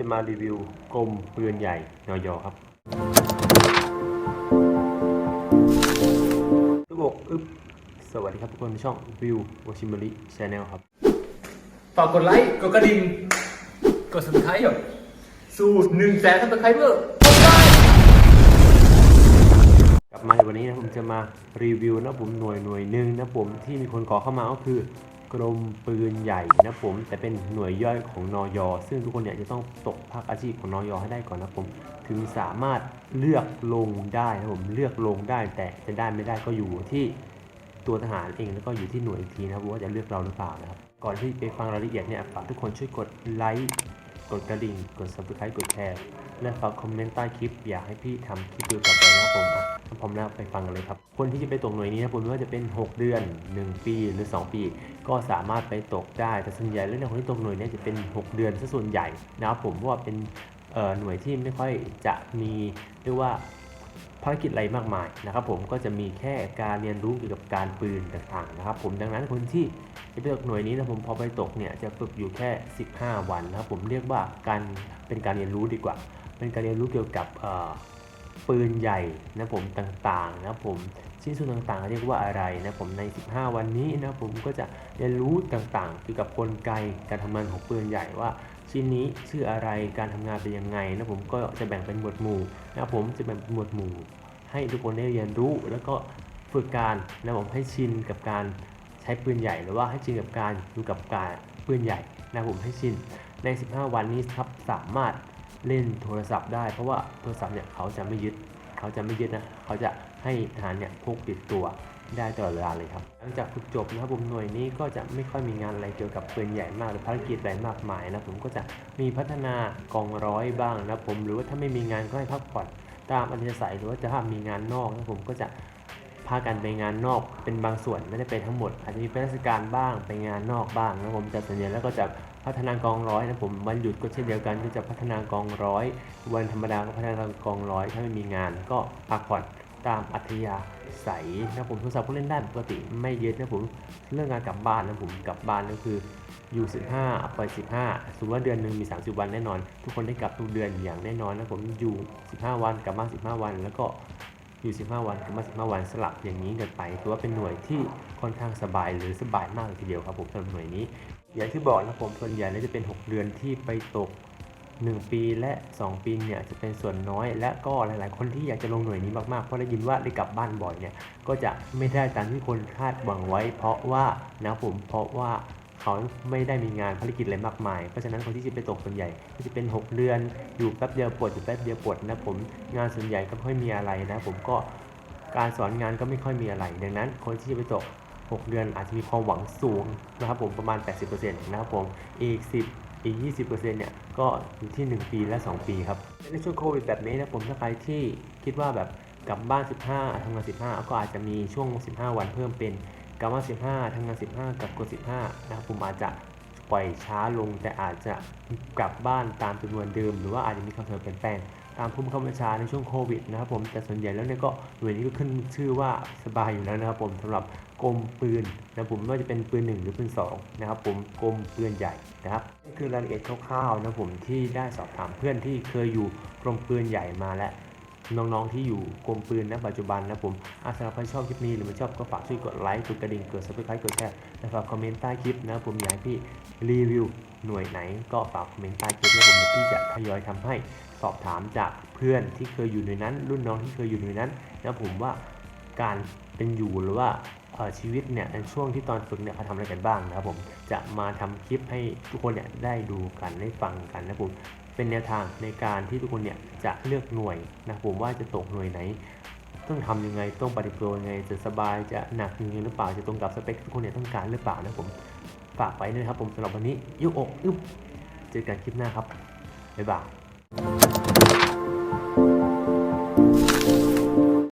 จะมารีวิวกลมปืนใหญ่นอยอครับลูกอกอึ๊บสวัสดีครับทุกคนช่องวิววชิม r ริชาแนลครับ ฝากกดไลค์ กดกระดิ่ง กด subscribe แบบสู่หนึ่งแสน subscriber กดได้กลับมาในวันนี้นะผมจะมารีวิวนะผมหน่วยหน่วยหนึ่งนะผมที่มีคนขอเข้ามาก็คือ กรมปืนใหญ่นะผม แต่เป็นหน่วยย่อยของนอยอซึ่งทุกคนเนี่ยจะต้องตกภาคอาชีพของนอยอให้ได้ก่อนนะผม ถึงสามารถเลือกลงได้นะผมเลือกลงได้ แต่จะได้ไม่ได้ก็อยู่ที่ตัวทหารเองแล้วก็อยู่ที่หน่วยอีกทีนะครับว่าจะเลือกเราหรือเปล่านะครับก่อนที่ไปฟังรายละเอียดเนี่ยฝากทุกคนช่วยกดไลค์กดกระดิ่งกด subscribe กดแชร์ และฝากคอมเมนต์ใต้คลิป อยากให้พี่ทำคลิปดูต่อไปนะครับผมถ้าพร้อมแล้วไปฟังกันเลยครับ คนที่จะไปตกหน่วยนี้นะผมไม่ว่าจะเป็น 6 เดือน 1 ปีหรือ 2 ปี ก็สามารถไปตกได้แต่ส่วนใหญ่แล้วเนี่ยคนที่ตกหน่วยนี้จะเป็น 6 เดือนซะส่วนใหญ่นะครับผมเพราะว่าเป็นหน่วยที่ไม่ค่อยจะมีเรียกว่าภารกิจอะไรมากมายนะครับผมก็จะมีแค่การเรียนรู้เกี่ยวกับการปืนต่างๆนะครับผมดังนั้นคนที่จะไปตกหน่วยนี้นะผมพอไปตกเนี่ยจะฝึกอยู่แค่ 15 วันนะครับผมเรียกว่าการเป็นการเรียนรู้ดีกว่า เป็นการเรียนรู้เกี่ยวกับปืนใหญ่นะผมต่างๆนะผมชิ้นส่วนต่างๆ เรียกว่าอะไรนะผมใน 15 วันนี้นะผมก็จะเรียนรู้ต่างๆ เกี่ยวกับกลไกการทำงานของปืนใหญ่ว่า ชิ้นนี้ชื่ออะไรการทำงานเป็นยังไงนะผมก็จะแบ่งเป็นหมวดหมู่นะผมจะแบ่งเป็นหมวดหมู่ ให้ทุกคนได้เรียนรู้ แล้วก็ฝึกการนะผมให้ชินกับการใช้ปืนใหญ่หรือว่าให้ชินกับการอยู่กับการปืนใหญ่นะผมให้ชินใน 15 วันนี้ครับสามารถ เล่นโทรศัพท์ได้ เพราะว่าโทรศัพท์เนี่ยเขาจะไม่ยึดเขาจะไม่ยึดนะเขาจะให้ทหารเนี่ยพกติดตัวได้ตลอดเวลาเลยครับ หลังจากฝึกจบนะครับผมหน่วยนี้ก็จะไม่ค่อยมีงานอะไรเกี่ยวกับปืนใหญ่มากหรือภารกิจอะไรมากมายนะผมก็จะมีพัฒนากองร้อยบ้างนะผมหรือว่าถ้าไม่มีงานก็ให้พักผ่อนตามอัธยาศัยหรือว่าจะถ้ามีงานนอกนะผมก็จะ พากันไปงานนอกเป็นบางส่วนไม่ได้ไปทั้งหมด อาจจะมีไปราชการบ้างไปงานนอกบ้างนะผมแต่ส่วนใหญ่แล้วก็จะพัฒนากองร้อยนะผมวันหยุดก็เช่นเดียวกันก็จะพัฒนากองร้อย วันธรรมดาก็พัฒนากองร้อยถ้าไม่มีงานก็พักผ่อนตามอัธยาศัยนะผมโทรศัพท์ก็เล่นได้ปกติไม่เยอะนะผมเรื่องการกลับบ้านนะผมกลับบ้านก็คืออยู่15ไป15สมมติว่าเดือนหนึ่งมี 30 วันแน่นอน ทุกคนได้กลับทุกเดือนอย่างแน่นอนนะผมอยู่ 15 วันกลับมา15 วัน แล้วก็ อยู่15 วันกับมา15 วันสลับอย่างนี้กันไปถือว่าเป็นหน่วยที่ค่อนข้างสบายหรือสบายมากเลยทีเดียวครับผมสำหรับหน่วยนี้ อย่างที่บอกนะผมส่วนใหญ่แล้วจะเป็น 6 เดือนที่ไปตก 1 ปีและ 2 ปีเนี่ยจะเป็นส่วนน้อย และก็หลาย ๆ คนที่อยากจะลงหน่วยนี้มาก ๆ เพราะได้ยินว่าได้กลับบ้านบ่อยเนี่ยก็จะไม่ได้ตามที่คนคาดหวังไว้ เพราะว่านะผมเพราะว่า เขาไม่ได้มีงานภารกิจอะไรมากมาย เพราะฉะนั้นคนที่จะไปตกส่วนใหญ่ก็จะเป็น 6 เดือน อยู่แป๊บเดียวปลดอยู่แป๊บเดียวปลดนะผมงานส่วนใหญ่ก็ไม่ค่อยมีอะไรนะผมก็การสอนงานก็ไม่ค่อยมีอะไร ดังนั้น คนที่จะไปตก 6 เดือนอาจจะมีความหวังสูงนะครับผมประมาณ 80%นะครับผมอีก 10อีก 20%เนี่ย ก็อยู่ที่ 1 ปีและ 2 ปีครับ ในช่วงโควิดแบบนี้นะผมถ้าใครที่คิดว่าแบบกลับบ้าน 15 ทำงาน 15 ก็อาจจะมีช่วง 15 วันเพิ่มเป็น กลับบ้า15ทำงาน 15 กับกด 15 นะครับผมอาจจะปล่อยช้าลง แต่อาจจะกลับบ้านตามจำนวนเดิม หรือว่าอาจจะมีคำเสนอเปลี่ยนแปลงตามผู้บังคับบัญชาในช่วงโควิดนะครับผมแต่ส่วนใหญ่แล้วเนี่ยก็หน่วยนี้ก็ขึ้นชื่อว่าสบายอยู่แล้วนะครับผมสำหรับกรมปืนนะผมไม่ว่าจะเป็นปืนหนึ่งหรือปืนสองนะครับผมกรมปืนใหญ่นะครับนี่คือรายละเอียดคร่าวๆนะผมที่ได้สอบถามเพื่อนที่เคยอยู่กรมปืนใหญ่มาและ น้องๆที่อยู่กรมปืนณปัจจุบันนะผมอาสำหรับใครชอบคลิปนี้หรือไม่ชอบก็ฝากช่วยกดไลค์กดกระดิ่งกด subscribe กดแชร์และฝากคอมเมนต์ใต้คลิปนะผมอยากให้พี่รีวิวหน่วยไหนก็ฝากคอมเมนต์ใต้คลิปนะผมเดี๋ยวพี่จะทยอยทำให้สอบถามจากเพื่อนที่เคยอยู่ในนั้น รุ่นน้องที่เคยอยู่ในนั้นนะผมว่าการเป็นอยู่หรือว่าชีวิตเนี่ยในช่วงที่ตอนฝึกเนี่ยเขาทำอะไรกันบ้างนะครับผมจะมาทำคลิปให้ทุกคนเนี่ยได้ดูกันได้ฟังกันนะผม เป็นแนวทางในการที่ทุกคนเนี่ยจะเลือกหน่วยนะผมว่าจะตกหน่วยไหน ต้องทำยังไงต้องปฏิบัติยังไงจะสบายจะหนักยังไงหรือเปล่าจะตรงกับสเปคทุกคนเนี่ยต้องการหรือเปล่านะผมฝากไว้ด้วยนะครับผมสำหรับวันนี้ยุกอกยุบเจอกันคลิปหน้าครับบ๊ายบาย